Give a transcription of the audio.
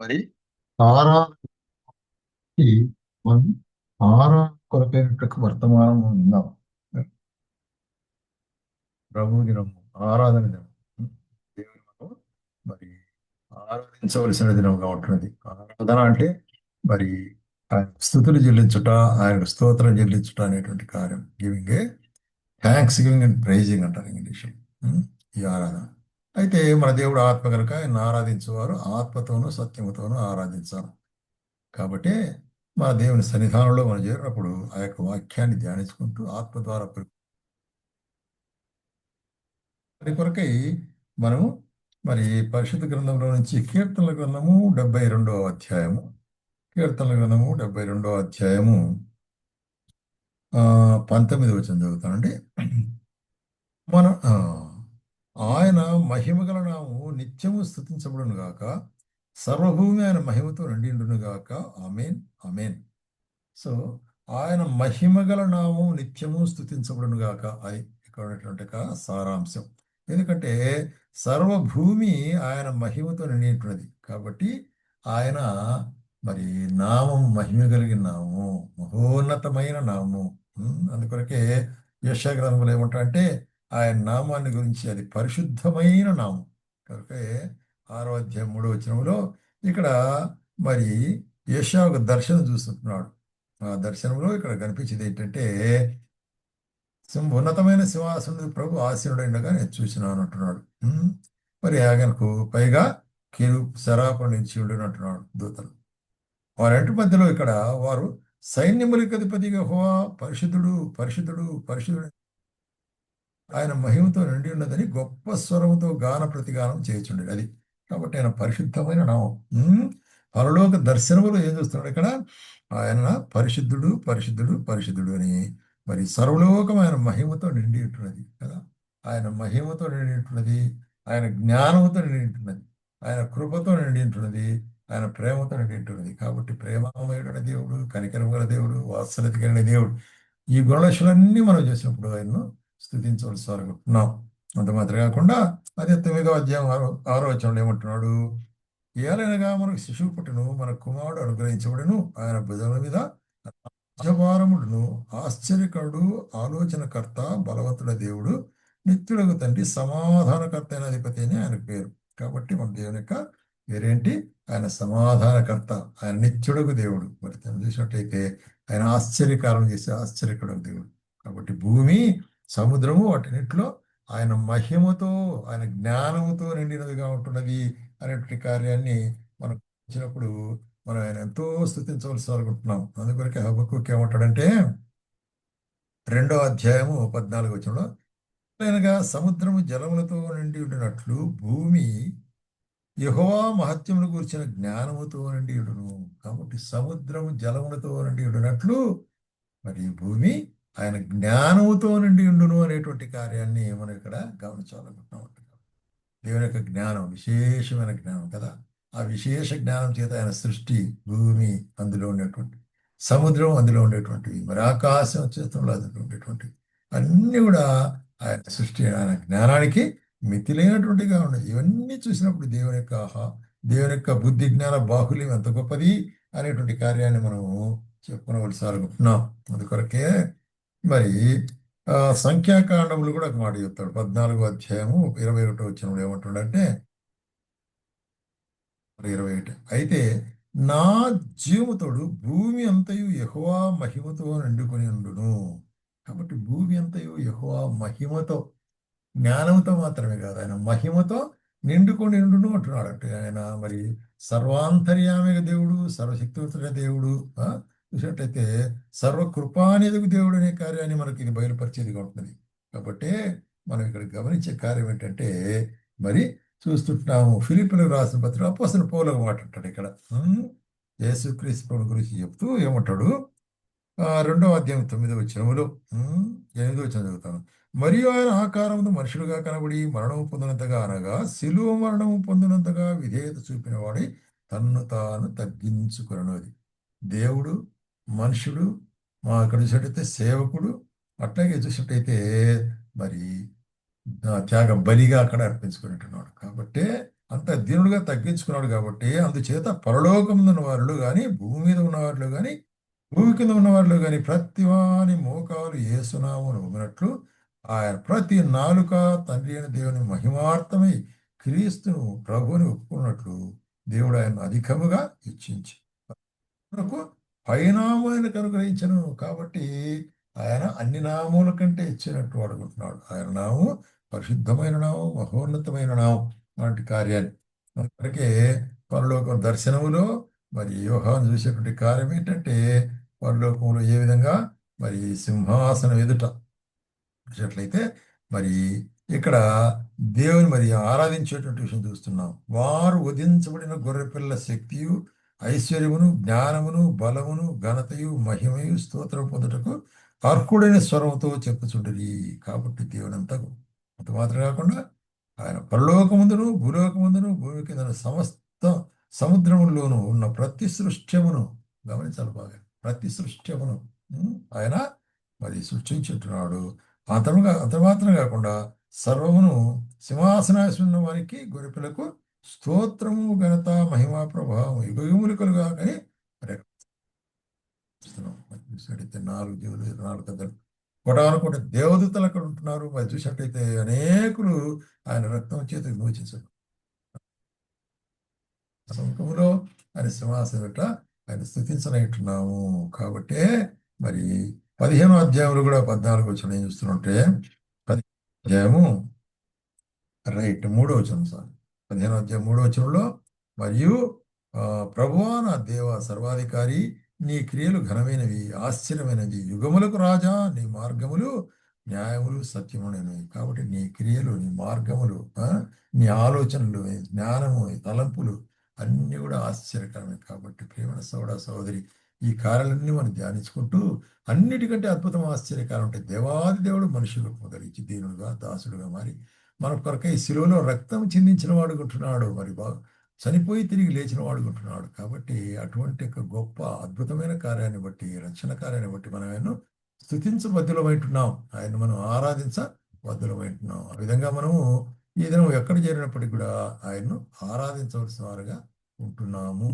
మరి? ఆరాధనకి మనం ఆరాధన కొరకైనట్టు వర్తమానం ఉందాం. ప్రభు దినం ఆరాధన దినం. దేవుని మనం మరి ఆరాధించవలసిన దినంగా ఉంటున్నది ఆరాధన అంటే మరి ఆయన స్థుతులు చెల్లించుట ఆయన స్తోత్రం చెల్లించుట అనేటువంటి కార్యం. Giving a thanksgiving and praising అంటారు ఇంగ్లీష్ ఈ ఆరాధన. అయితే మన దేవుడు ఆత్మ కనుక ఆయన ఆరాధించేవారు ఆత్మతోనూ సత్యముతోనూ ఆరాధించాలి కాబట్టి మన దేవుని సన్నిధానంలో మనం చేరినప్పుడు ఆ యొక్క వాక్యాన్ని ధ్యానించుకుంటూ ఆత్మ ద్వారా దాని కొరకై మనము మరి పరిశుద్ధ గ్రంథంలో నుంచి కీర్తనల గ్రంథము డెబ్బై రెండవ అధ్యాయము కీర్తనల గ్రంథము డెబ్బై రెండవ అధ్యాయము ఆ పంతొమ్మిది వచ్చిన చదువుతానండి. మనం ఆయన మహిమగల నాము నిత్యము స్థుతించబడును గాక. సర్వభూమి ఆయన మహిమతో నిండిండును గాక. Amen amen. సో ఆయన మహిమగల నామం నిత్యము స్థుతించబడును గాక. అది ఇక్కడ ఉన్నటువంటి సారాంశం. ఎందుకంటే సర్వభూమి ఆయన మహిమతో నిండినటువంటిది కాబట్టి ఆయన మరి నామం మహిమ కలిగిన నామము మహోన్నతమైన నామము. అందుకొరకే యశ గ్రంథంలో ఏమంటా అంటే ఆయన నామాన్ని గురించి అది పరిశుద్ధమైన నామం. కనుక ఆరో అధ్యాయం మూడో వచనంలో ఇక్కడ మరి యశా ఒక దర్శనం చూస్తున్నాడు. ఆ దర్శనంలో ఇక్కడ కనిపించేది ఏంటంటే సింహ ఉన్నతమైన సింహాసనం ప్రభు ఆశీనుడైనగా నేను చూసినాను అంటున్నాడు. మరి ఆయనకు పైగా కిరు శరాప నుంచి అంటున్నాడు దూతలు. వారింటి మధ్యలో ఇక్కడ వారు సైన్యములకు అధిపతిగా హోవా పరిశుద్ధుడు పరిశుద్ధుడు పరిశుద్ధుడు ఆయన మహిమతో నిండి ఉన్నదని గొప్ప స్వరముతో గాన ప్రతిగానం చేయుచుండేది అది కాబట్టి ఆయన పరిశుద్ధమైన నామం. పరలోక దర్శనములో ఏం చూస్తున్నాడు ఇక్కడ? ఆయన పరిశుద్ధుడు పరిశుద్ధుడు పరిశుద్ధుడు అని. మరి సర్వలోకం ఆయన మహిమతో నిండి ఉంటున్నది కదా? ఆయన మహిమతో నిండి ఉంటున్నది ఆయన జ్ఞానముతో నిండి ఉంటున్నది ఆయన కృపతో నిండి ఉంటున్నది ఆయన ప్రేమతో నిండి ఉంటున్నది. కాబట్టి ప్రేమమైన దేవుడు కనికరం గల దేవుడు వాత్సల్యత కలిగిన దేవుడు. ఈ గుణలక్షలన్నీ మనం చేసినప్పుడు ఆయన్ను స్థుతించవలసి అనుకుంటున్నాం అంత మాత్రం కాకుండా అదే తొమ్మిదో అధ్యాయం ఆరో ఆరో వచనంలో ఏమంటున్నాడు? ఏలైనగా మనకు శిశువు పుట్టును మన కుమారుడు అనుగ్రహించబడును ఆయన భుజముల మీద రాజభారముడును ఆశ్చర్యకరుడు ఆలోచనకర్త బలవంతుడ దేవుడు నిత్యుడకు తండ్రి సమాధానకర్త అయిన అధిపతి అని ఆయన పేరు. కాబట్టి మన దేవుని యొక్క పేరేంటి? ఆయన సమాధానకర్త ఆయన నిత్యుడకు దేవుడు. మరి తను చూసినట్లయితే ఆయన ఆశ్చర్యకారం చేసే ఆశ్చర్యకరుడు దేవుడు. కాబట్టి భూమి సముద్రము వాటినిట్లో ఆయన మహిమతో ఆయన జ్ఞానముతో నిండినదిగా ఉంటున్నది అనేటువంటి కార్యాన్ని మనం వచ్చినప్పుడు మనం ఆయన ఎంతో స్థుతించవలసి అనుకుంటున్నాం అందుకొరకే హబక్కుకి ఏమంటాడంటే రెండో అధ్యాయము పద్నాలుగు వచ్చినప్పుడు ఆయనగా సముద్రము జలములతో నిండి ఉండినట్లు భూమి యహోవా మహత్యమును కూర్చిన జ్ఞానముతో నిండి ఉండును. కాబట్టి సముద్రము జలములతో నిండి ఉండినట్లు మరి భూమి ఆయన జ్ఞానముతో నిండి ఉండును అనేటువంటి కార్యాన్ని మనం ఇక్కడ గమనించాలనుకుంటున్నాం. దేవుని యొక్క జ్ఞానం విశేషమైన జ్ఞానం కదా. ఆ విశేష జ్ఞానం చేత ఆయన సృష్టి భూమి అందులో ఉండేటువంటి సముద్రం అందులో ఉండేటువంటివి మరి ఆకాశం చేతంలో అందులో ఉండేటువంటివి అన్నీ కూడా ఆయన సృష్టి ఆయన జ్ఞానానికి మితిలేనటువంటిగా ఉన్నాయి. ఇవన్నీ చూసినప్పుడు దేవుని యొక్క ఆహా దేవుని యొక్క బుద్ధి జ్ఞాన బాహుల్యం ఎంత గొప్పది అనేటువంటి కార్యాన్ని మనము చెప్పుకోవలసాలనుకుంటున్నాం అందుకొరకే మరి ఆ సంఖ్యాకాండములు కూడా ఒక మాట చెప్తాడు. పద్నాలుగో అధ్యాయము ఇరవై ఒకటో వచ్చినప్పుడు ఏమంటాడంటే ఇరవై ఒకటి. అయితే నా జీవముతోడు భూమి అంతయు యహోవా మహిమతో నిండుకొని ఉండును. కాబట్టి భూమి అంతయు యహోవా మహిమతో జ్ఞానంతో మాత్రమే కాదు ఆయన మహిమతో నిండుకొని ఉండును అంటున్నాడు అంటే ఆయన మరి సర్వాంతర్యామిక దేవుడు సర్వశక్తివంతుడైన దేవుడు చూసినట్లయితే చూసినట్టయితే దేవుడు అనే కార్యాన్ని మనకి ఇది బయలుపరిచేదిగా ఉంటుంది. కాబట్టి మనం ఇక్కడ గమనించే కార్యం ఏంటంటే మరి చూస్తుంటున్నాము ఫిలిపిన్ రాసిన పత్రిక అపోసిన పౌలకు మాట ఇక్కడ. ఉమ్, యేసుక్రీస్తు గురించి చెప్తూ ఏమంటాడు? రెండవ అధ్యాయం తొమ్మిదో వచ్చినములో ఎనిమిదో వచ్చిన చదువుతాను. మరియు ఆయన ఆకారమును మనుషులుగా కనబడి మరణము పొందినంతగా అనగా శిలువ మరణము పొందినంతగా విధేయత చూపిన వాడి తన్ను తాను తగ్గించుకున్నది దేవుడు మనుషుడు మా అక్కడ చూసినట్టయితే సేవకుడు అట్లాగే చూసినట్టయితే మరి త్యాగ బలిగా అక్కడ అర్పించుకునేట్టున్నాడు కాబట్టి అంత దీనుడుగా తగ్గించుకున్నాడు కాబట్టి అందుచేత పరలోకముందున్న వారిలో కానీ భూమి మీద ఉన్న వారిలో కానీ భూమి కింద ఉన్న వారిలో కానీ ప్రతి వాని మోకాలు ఏసునామను ఉన్నట్లు ఆయన ప్రతి నాలుక తండ్రి అయిన దేవుని మహిమార్థమై క్రీస్తును ప్రభుని ఒప్పుకున్నట్లు దేవుడు ఆయన అధికముగా ఇచ్చించి మనకు పైనామాన్ని అనుగ్రహించను కాబట్టి ఆయన అన్ని నామముల కంటే ఇచ్చినట్టు అడుగుతున్నాడు ఆయన నామం పరిశుద్ధమైన నామం మహోన్నతమైన నామం లాంటి కార్యాన్ని. అందుకే పరలోకం దర్శనములో మరి యోహాను చూసేటువంటి కార్యం ఏంటంటే పరలోకంలో ఏ విధంగా మరి సింహాసనం ఎదుట చూసినట్లయితే మరి ఇక్కడ దేవుని మరి ఆరాధించేటువంటి విషయం చూస్తున్నాం. వారు వధించబడిన గొర్రెపిల్ల శక్తియు ఐశ్వర్యమును జ్ఞానమును బలమును ఘనతయు మహిమయు స్తోత్రం పొందుటకు అర్హుడైన స్వరంతో చెప్పుచుండది కాబట్టి దేవునంతకు అంత మాత్రం కాకుండా ఆయన పరలోకముందును భూలోకముందును భూమి కింద సమస్త సముద్రములోనూ ఉన్న ప్రతి సృష్ట్యమును గమనించాలి బాగా. ప్రతి సృష్ట్యమును ఆయన మరి సృష్టించుంటున్నాడు అంతముగా అంత కాకుండా సర్వమును సింహాసనాసున్న వారికి గొరిపిలకు స్తోత్రము ఘనత మహిమా ప్రభావం యుగములు కలుగా కానీ చూసినట్టయితే నాలుగు జీవులు నాలుగు కథలు కొడాను కూడా దేవదూతలు అక్కడ ఉంటున్నారు. మరి చూసినట్టయితే అనేకులు ఆయన రక్తం చేతికి మోచేశారు సముఖములో ఆయన సింహాసనం ఆయన స్థుతించనట్టున్నాము కాబట్టి మరి పదిహేను అధ్యాయంలో కూడా పద్నాలుగు వచ్చిన ఏం చూస్తుంటే పది అధ్యాయము రైట్ మూడో వచ్చిన సార్. పదిహేను అధ్యాయం మూడో వచనంలో మరియు ప్రభువా నా దేవ సర్వాధికారి నీ క్రియలు ఘనమైనవి ఆశ్చర్యమైనవి. యుగములకు రాజా నీ మార్గములు న్యాయములు సత్యములైనవి కాబట్టి నీ క్రియలు నీ మార్గములు నీ ఆలోచనలు జ్ఞానము తలంపులు అన్నీ కూడా ఆశ్చర్యకరమే. కాబట్టి ప్రేమ సోడ సోదరి ఈ కార్యాలన్నీ మనం ధ్యానించుకుంటూ అన్నిటికంటే అద్భుతం ఆశ్చర్యకారం అంటే దేవాది దేవుడు మనుషులకు మొదలిచ్చి దీనుడుగా దాసుడుగా మారి మన కొరకై శిలువలో రక్తం చిందించిన వాడుకుంటున్నాడు మరి బా చనిపోయి తిరిగి లేచిన వాడుకుంటున్నాడు కాబట్టి అటువంటి ఒక గొప్ప అద్భుతమైన కార్యాన్ని బట్టి రక్షణ కార్యాన్ని బట్టి మనం ఆయన్ను స్థుతించ బద్దులమైంటున్నాం ఆయన మనం ఆరాధించ బద్దులమైంటున్నాం ఆ విధంగా మనము ఈ దినం ఎక్కడ చేరినప్పటికీ కూడా ఆయన్ను ఆరాధించవలసిన వారుగా ఉంటున్నాము.